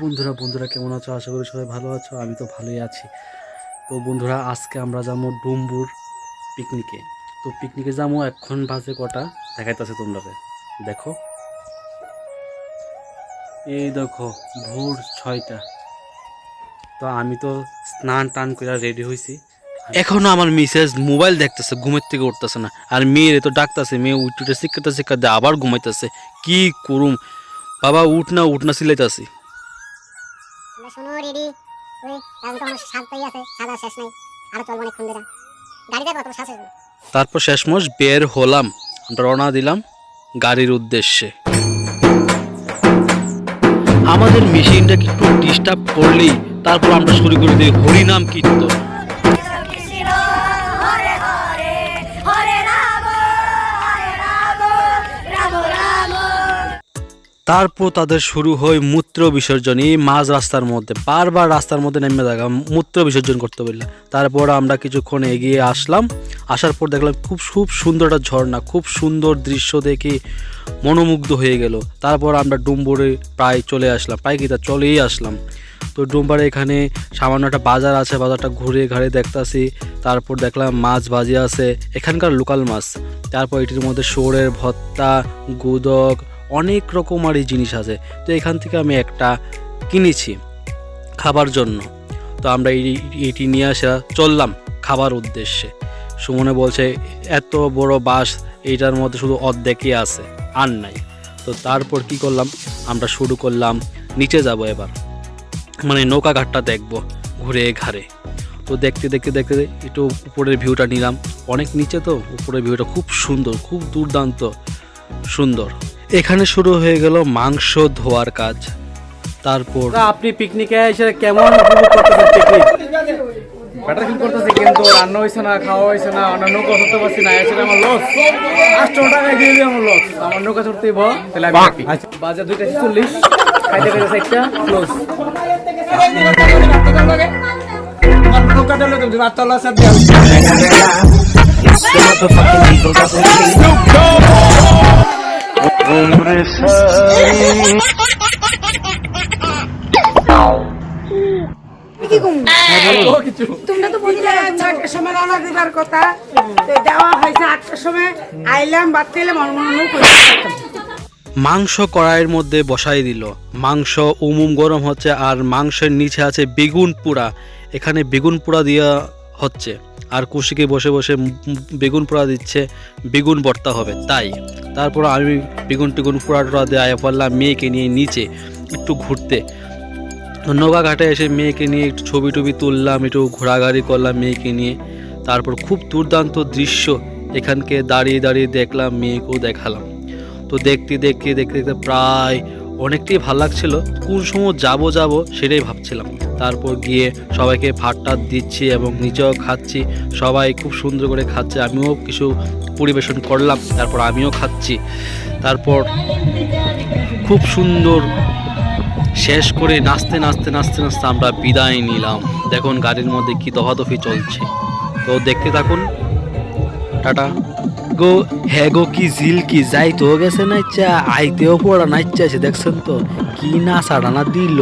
বন্ধুরা বন্ধুরা কেমন আছো? আশা করি সবাই ভালো আছো, আমি তো ভালোই আছি। তো বন্ধুরা, আজকে আমরা যাব ডুম্বুর পিকনিকে। তো পিকনিকে যাব এখন বাজে কটা? দেখাইতেছে তোমরা দেখো। এই দেখো, ভোর ছয়টা। তো আমি তো স্নান টান করে রেডি হয়েছি এখনও আমার মিসেস মোবাইল দেখতেছে, ঘুমের থেকে উঠতেছে না। আর মেয়ের তো ডাকতেছে, মেয়ে উঠে শিক্ষাতে শিক্ষাতে আবার ঘুমাইতেছে। কি করুম? বাবা, উঠ না উঠ না সিলাইতাছি শোনো, রেডি। এখন তো আমার আছে সাদা শেষ নাই। আরও চলবো অনেকক্ষণ ধরে। তারপর শেষমশ বের হলাম। রওনা দিলাম গাড়ির উদ্দেশ্যে। আমাদের মেশিনটা একটু ডিস্টার্ব করলেই তারপর আমরা শুরু করে দিই হরিনাম কীর্তন। তারপর তাদের শুরু হয় মূত্র বিসর্জন এই মাঝ রাস্তার মধ্যে। বারবার রাস্তার মধ্যে নেমে থাকা মূত্র বিসর্জন করতে বললাম তারপর আমরা কিছুক্ষণ এগিয়ে আসলাম। আসার পর দেখলাম খুব খুব সুন্দর একটা ঝর্ণা, খুব সুন্দর দৃশ্য দেখে মনোমুগ্ধ হয়ে গেল। তারপর আমরা ডুম্বরে প্রায় চলে আসলাম, প্রায় কি তা চলেই আসলাম। তো ডুম্বারে এখানে সামান্য একটা বাজার আছে, বাজারটা ঘুরে ঘাড়ে দেখতাছি। তারপর দেখলাম মাছ ভাজি আছে, এখানকার লোকাল মাছ। তারপর এটির মধ্যে শোরের ভত্তা গুদক অনেক রকমারই জিনিস আছে। তো এখান থেকে আমি একটা কিনেছি খাবার জন্য। তো আমরা এটি নিয়ে আসা, চললাম খাবার উদ্দেশ্যে। সুমনে বলছে, এত বড় বাস, এইটার মধ্যে শুধু অর্ধেকই আছে, আর নাই। তো তারপর কি করলাম, আমরা শুরু করলাম, নিচে যাব এবার। মানে নৌকা ঘাটটা দেখব, ঘুরে ঘাড়ে তো দেখতে দেখতে দেখতে, একটু উপরের ভিউটা নিলাম। অনেক নিচে তো, উপরের ভিউটা খুব সুন্দর, খুব দুর্দান্ত সুন্দর। এখানে শুরু হয়ে গেল মাংস ধোয়ার কাজ। তারপর আপনি পিকনিকে এসে কেমন উপভোগ করতেছেন পিকনিক? বেটার ফিল করতেছি কিন্তু রান্না হয়েছে না খাওয়া হয়েছে না আমরা নৌকা ধরতে পারছি না এসে আমার লস আটশো টাকা দিয়ে দিয়ে আমার লস আমার নৌকা ধরতে হইব তাহলে আমি আচ্ছা। বাজার দুইটা চল্লিশ খাইতে খাইতে একটা ক্লোজ নৌকা ধরলে তুমি আটটা লস আর দেওয়া কিছু তোমরা তো বললে ছয়টার সময় রওনা দিবার কথা। তো দেওয়া হয়েছে আটটার সময়। আইলাম বাড়তে এলাম অন্য মাংস কড়াইয়ের মধ্যে বসাই দিল। মাংস উমুম গরম হচ্ছে আর মাংসের নিচে আছে বেগুন পোড়া। এখানে বেগুন পোড়া দেওয়া হচ্ছে। আর কুশিকে বসে বসে বেগুন পোড়া দিচ্ছে, বেগুন ভর্তা হবে, তাই। তারপর আমি বেগুন টেগুন পোড়া টোড়া দিয়ে আয়া পড়লাম মেয়েকে নিয়ে নিচে একটু ঘুরতে। নৌকা ঘাটে এসে মেয়েকে নিয়ে একটু ছবি টবি তুললাম, একটু ঘোরাঘুরি করলাম মেয়েকে নিয়ে। তারপর খুব দুর্দান্ত দৃশ্য এখানকে দাঁড়িয়ে দাঁড়িয়ে দেখলাম, মেয়েকেও দেখালাম। তো দেখতে দেখতে দেখতে দেখতে প্রায় অনেকটাই ভালো লাগছিল। কোন সময় যাব যাব সেটাই ভাবছিলাম। তারপর গিয়ে সবাইকে ভাত টাত দিচ্ছি এবং নিজেও খাচ্ছি। সবাই খুব সুন্দর করে খাচ্ছে, আমিও কিছু পরিবেশন করলাম, তারপর আমিও খাচ্ছি। তারপর খুব সুন্দর শেষ করে নাচতে নাচতে নাচতে নাচতে আমরা বিদায় নিলাম। দেখুন গাড়ির মধ্যে কি দফাদফি চলছে। তো দেখতে থাকুন। টাটা। গো হ্যাঁ গো, কি ঝিল, কি যাইতেও গেছে নাইচা আইতেও পড়া নাইচা আছে দেখছেন তো? কি না সাড়ানা দিল?